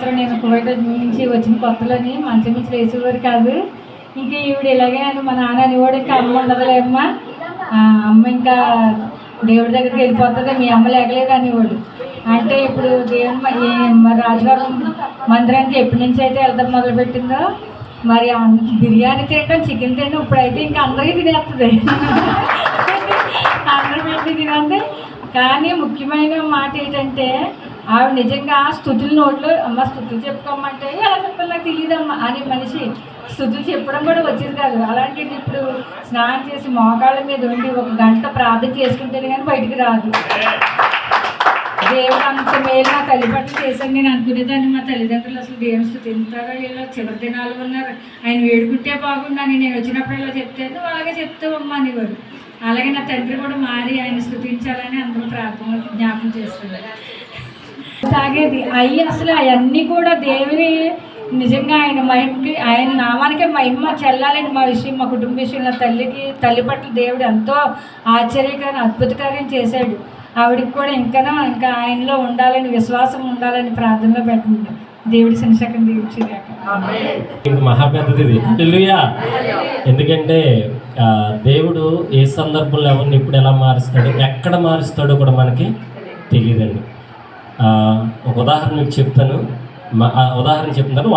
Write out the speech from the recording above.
సంవత్సరం నేను కువైట్ నుంచి వచ్చిన కొత్తలోని మంచి మంచి వేసేవారు కాదు. ఇంకా ఈవిడ ఇలాగే అని మా నాన్న అనేవాడు ఇంకా అమ్మ ఉండదులే అమ్మ. అమ్మ ఇంకా దేవుడి దగ్గరికి వెళ్ళిపోతుంది మీ అమ్మ లేకలేదు అనేవాడు. అంటే ఇప్పుడు దేవుని రాజుగారు మరి మందిరానికి ఎప్పటి నుంచి అయితే వెళ్తాం మొదలుపెట్టిందో మరి బిర్యానీ తినడం చికెన్ తినడం ఇప్పుడైతే ఇంకా అందరికీ తినేస్తుంది కానీ ముఖ్యమైన మాట ఏంటంటే ఆవిడ నిజంగా స్థుతులు నోట్లో అమ్మ స్థుతులు చెప్పుకోమంటే ఎలా చెప్పాలి నాకు తెలియదమ్మా అని మనిషి స్థుతులు చెప్పడం కూడా వచ్చేది కాదు. అలాంటిది ఇప్పుడు స్నానం చేసి మోకాళ్ళ మీద ఉండి ఒక గంట ప్రార్థన చేసుకుంటేనే కానీ బయటికి రాదు. దేవుడు అంత మేలు నా తల్లిపట్ల చేశాను. నేను అనుకునేదాన్ని మా తల్లిదండ్రులు అసలు దేవుని స్థుతింతారో వీళ్ళు చివరి దినాలు ఉన్నారు. ఆయన వేడుకుంటే బాగుండని నేను వచ్చినప్పుడు ఇలా చెప్తే నువ్వు అలాగే చెప్తావమ్మా అనేవారు. అలాగే నా తండ్రి కూడా మారి ఆయన స్థుతించాలని అందరూ ప్రార్థన జ్ఞాపకం చేస్తున్నారు తాగేది అవి అసలు అవన్నీ కూడా దేవుని నిజంగా ఆయన మహిమకి ఆయన నామానికే మహిమ చెల్లాలని మా విషయం మా కుటుంబ విషయంలో. తల్లికి తల్లి పట్ల దేవుడు ఎంతో ఆశ్చర్యకరం అద్భుతకార్యం చేశాడు. ఆవిడకి కూడా ఇంకా ఇంకా ఆయనలో ఉండాలని విశ్వాసం ఉండాలని ప్రార్థనలో పెట్టండి దేవుడి శనిశకం దీక్షగాక మహా పెద్దది ఇది ఎందుకంటే దేవుడు ఏ సందర్భంలో ఎవరిని ఇప్పుడు ఎలా మారుస్తాడు ఎక్కడ మారుస్తాడో కూడా మనకి తెలియదండి. ఒక ఉదాహరణ మీకు చెప్తాను. ఉదాహరణ చెప్తాను.